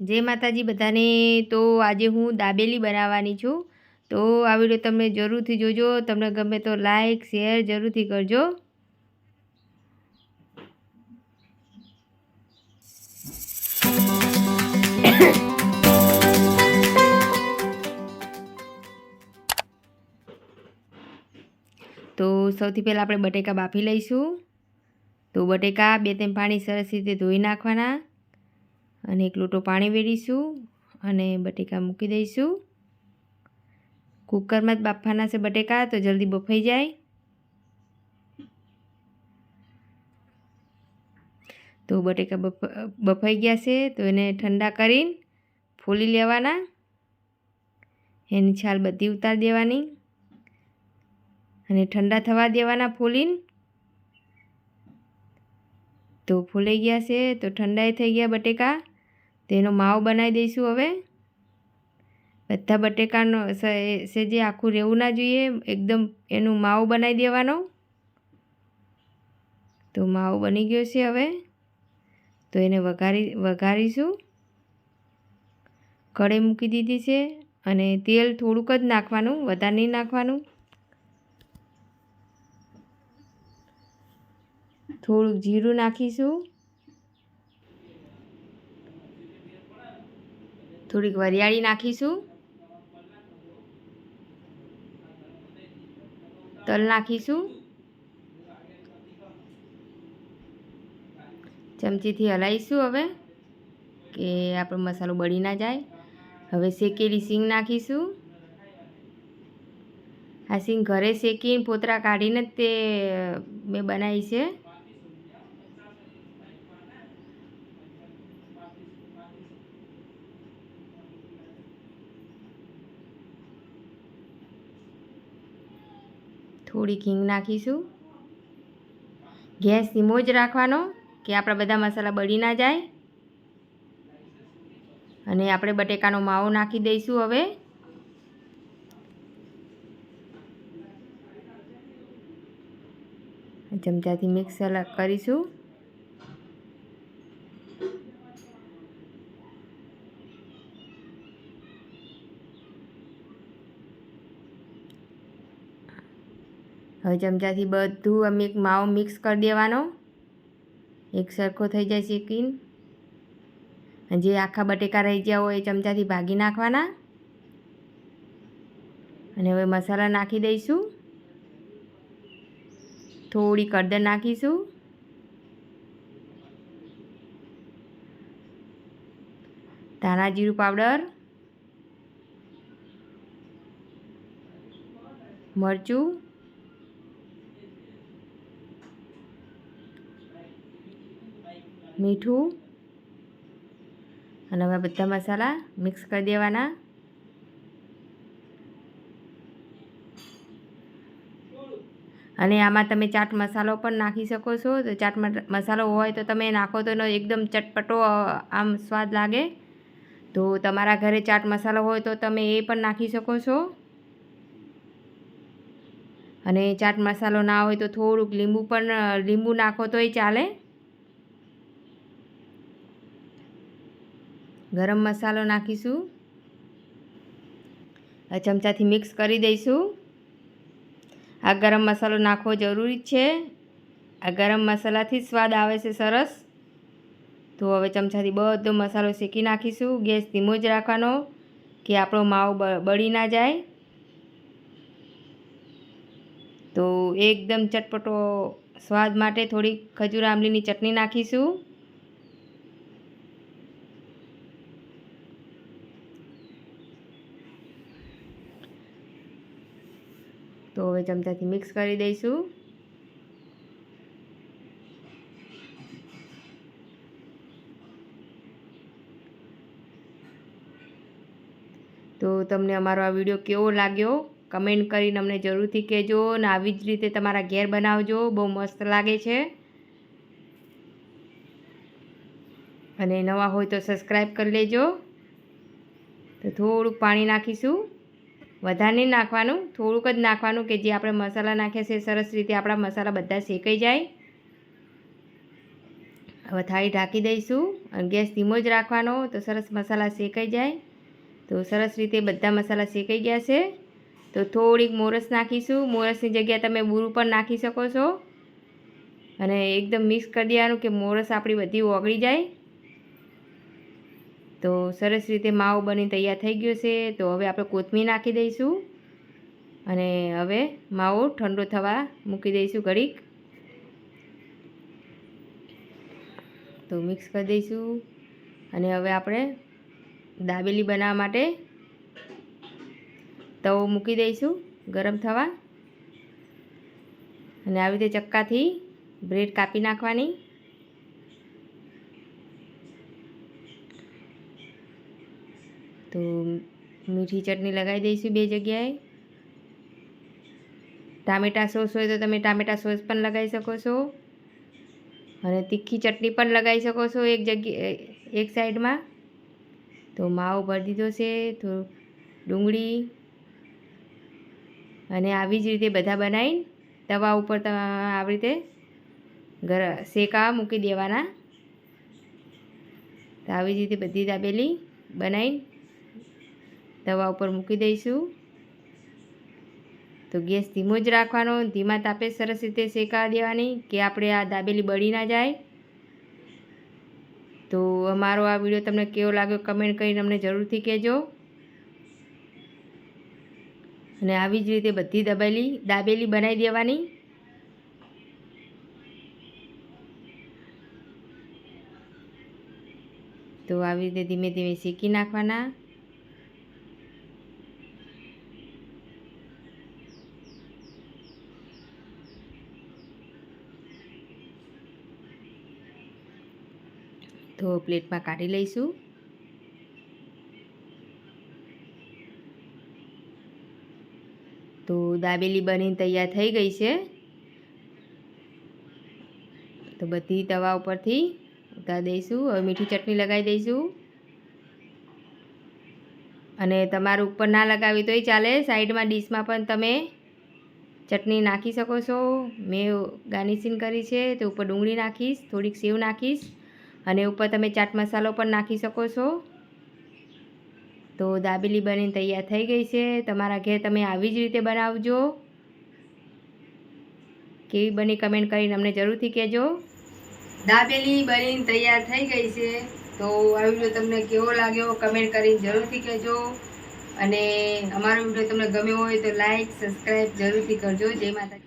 જય માતાજી બધાને. તો આજે હું દાબેલી બનાવવાની છું. તો આ વીડિયો તમે જરૂરથી જોજો. તમને ગમે તો લાઈક, શેર જરૂરથી કરજો. તો સૌથી પહેલાં આપણે બટેકા બાફી લઈશું. તો બટેકા બે ત્રણ પાણી સરસ રીતે ધોઈ નાખવાના. અને એક લોટો પાણી વેડીશું અને બટેકા મૂકી દઈશું. કુકરમાં જ બાફવાના છે બટેકા, તો જલ્દી બફાઈ જાય. તો બટેકા બફાઈ ગયા છે, તો એને ઠંડા કરીને ફોલી લેવાના. એની છાલ બધી ઉતારી દેવાની અને ઠંડા થવા દેવાના ફોલીને. તો ફૂલાઈ ગયા છે, તો ઠંડાઈ થઈ ગયા બટેકા. તેનો માવો બનાવી દઈશું હવે. બધા બટેકાનો સેજે આખું રહેવું ના જોઈએ, એકદમ એનું માવો બનાવી દેવાનો. તો માવો બની ગયો છે હવે. તો એને વઘારી, વઘારીશું. કઢાઈ મૂકી દીધી છે અને તેલ થોડુંક જ નાખવાનું, વધારે નહીં નાખવાનું. થોડુંક જીરું નાખીશું. થોડીક વરિયાળી નાખીશું. તલ નાખીશું. ચમચીથી હલાવીશું હવે, કે આપણો મસાલો બળી ના જાય. હવે શેકેલી સિંગ નાખીશું. આ સિંગ ઘરે શેકીને પોતરા કાઢીને જ તે, મેં બનાવી છે. થોડી હિંગ નાખીશું. ગેસ ધીમો જ રાખવાનો કે આપણા બધા મસાલા બળી ના જાય. અને આપણે બટેકાનો માવો નાખી દઈશું હવે. ચમચાથી મિક્સ કરીશું. હવે ચમચાથી બધું અમે એક માવો મિક્સ કરી દેવાનો. એક સરખો થઈ જાય શેકીને. જે આખા બટેકા રહી ગયા હોય એ ચમચાથી ભાગી નાખવાના. અને હવે મસાલા નાખી દઈશું. થોડી કડદર નાખીશું. ધાણા જીરું પાવડર. મરચું. મીઠું અને હવે બધા મસાલા મિક્સ કરી દેવાના. અને આમાં તમે ચાટ મસાલો પણ નાખી શકો છો. તો ચાટ મસાલો હોય તો તમે નાખો તો એકદમ ચટપટો આમ સ્વાદ લાગે. તો તમારા ઘરે ચાટ મસાલો હોય તો તમે એ પણ નાખી શકો છો. અને ચાટ મસાલો ના હોય તો થોડુંક લીંબુ પણ લીંબુ નાખો તોય ચાલે. ગરમ મસાલો નાખીશું. ચમચાથી મિક્સ કરી દઈશું. આ ગરમ મસાલો નાખવો જરૂરી છે. આ ગરમ મસાલાથી સ્વાદ આવે છે સરસ. તો હવે ચમચાથી બધો મસાલો શેકી નાખીશું. ગેસ ધીમો જ રાખવાનો કે આપણો માવો બળી ના જાય. તો એકદમ ચટપટો સ્વાદ માટે થોડી ખજૂર આંબલીની ચટણી નાખીશું. તો હવે ચમચાથી મિક્સ કરી દઈશું. તો તમને અમારો આ વીડિયો કેવો લાગ્યો? કમેન્ટ કરીને અમને જરૂરથી કહેજો અને આવી જ રીતે તમારા ઘેર બનાવજો. બહુ મસ્ત લાગે છે. અને નવા હોય તો સબસ્ક્રાઈબ કરી લેજો. તો થોડુંક પાણી નાખીશું. વધારે નહીં નાખવાનું, થોડુંક જ નાખવાનું કે જે આપણે મસાલા નાખ્યા છે સરસ રીતે આપણા મસાલા બધા શેકાઈ જાય. હવે થાળી ઢાંકી દઈશું ગેસ ધીમો જ રાખવાનો તો સરસ મસાલા શેકાઈ જાય. તો સરસ રીતે બધા મસાલા શેકાઈ ગયા છે. તો થોડીક મોરસ નાખીશું. મોરસની જગ્યાએ તમે બૂરું પણ નાખી શકો છો. અને એકદમ મિક્સ કરી દેવાનું કે મોરસ આપણી બધી ઓગળી જાય. તો સરસ રીતે માવો બની તૈયાર થઈ ગયો છે. તો હવે આપણે કોથમીર નાખી દઈશું. અને હવે માવો ઠંડો થવા મૂકી દઈશું ઘડીક. તો મિક્સ કરી દઈશું. અને હવે આપણે દાબેલી બનાવવા માટે તવો મૂકી દઈશું ગરમ થવા. અને આવી રીતે ચક્કાથી બ્રેડ કાપી નાખવાની. તો મીઠી ચટણી લગાવી દઈશું બે જગ્યાએ. ટામેટા સોસ હોય તો તમે ટામેટા સોસ પણ લગાવી શકો છો. અને તીખી ચટણી પણ લગાવી શકો છો એક જગ્યાએ, એક સાઈડમાં. તો માવો ભરી દીધો છે, તો ડુંગળી. અને આવી જ રીતે બધા બનાવીને તવા ઉપર આવી રીતે ગર શેકા મૂકી દેવાના. તો આવી જ રીતે બધી દાબેલી બનાવી તવા ઉપર મૂકી દઈશું. તો ગેસ ધીમો જ રાખવાનો, ધીમા તાપે સરસ રીતે શેકાવા દેવાની કે આપણે આ દાબેલી બળી ના જાય. તો અમારો આ વીડિયો તમને કેવો લાગ્યો કમેન્ટ કરીને અમને જરૂરથી કહેજો. અને આવી જ રીતે બધી દબેલી, દાબેલી બનાવી દેવાની. તો આવી રીતે ધીમે ધીમે શેકી નાખવાના. તો પ્લેટમાં કાઢી લઈશું. તો દાબેલી બનીને તૈયાર થઈ ગઈ છે. તો બધી તવા ઉપરથી ઉતારી દઈશું. હવે મીઠી ચટણી લગાવી દઈશું. અને તમારું ઉપર ના લગાવી તોય ચાલે. સાઈડમાં ડીશમાં પણ તમે ચટણી નાખી શકો છો. મેં ગાર્નિશિંગ કરી છે, તો ઉપર ડુંગળી નાખીશ, થોડીક સેવ નાખીશ. અને ઉપર તમે ચાટ મસાલો પણ નાખી શકો છો. તો દાબેલી બનીને તૈયાર થઈ ગઈ છે. તમારા ઘેર તમે આવી જ રીતે બનાવજો. કેવી બની કમેન્ટ કરીને અમને જરૂરથી કહેજો. દાબેલી બનીને તૈયાર થઈ ગઈ છે. તો આ વીડિયો તમને કેવો લાગ્યો કમેન્ટ કરીને જરૂરથી કહેજો. અને અમારો વીડિયો તમને ગમ્યો હોય તો લાઈક, સબસ્ક્રાઈબ જરૂરથી કરજો. જય માતા